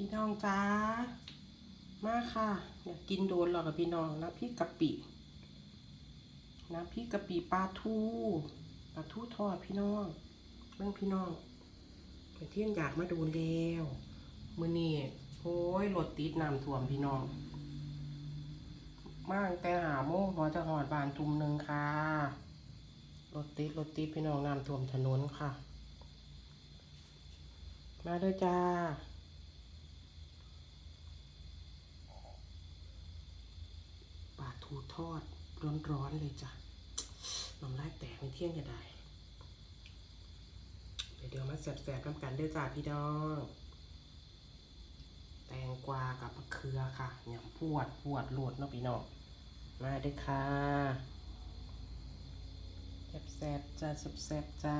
พี่น้องจ้า มาค่ะอยากกินโดนหรอกกับพี่น้องน้ำพริกะปิน้ำพริกะปิปลาทูปลาทูทอดพี่น้องเรื่องพี่น้องไปเที่ยงอยากมาดูแล้วมือนี่โอ้ยรถติดน้ำท่วมพี่น้องมากแต่หาโมงพอจะหอดบานทุ่มหนึ่งค่ะรถติดรถติดพี่น้องน้ำท่วมถนนค่ะ มาเด้อจ้า ปลา ทูทอดร้อนๆเลยจ้ะน้ำลายแตกในเที่ยงจะได้เดี๋ยวมาแสบๆน้ำกันด้อจ้าพี่น้อง แตงกวากับมะเขือค่ะหยำพวดพวดโหลดเนาะพี่น้อง มาเด้อค่ะแสบๆจ้าแสบๆจ้า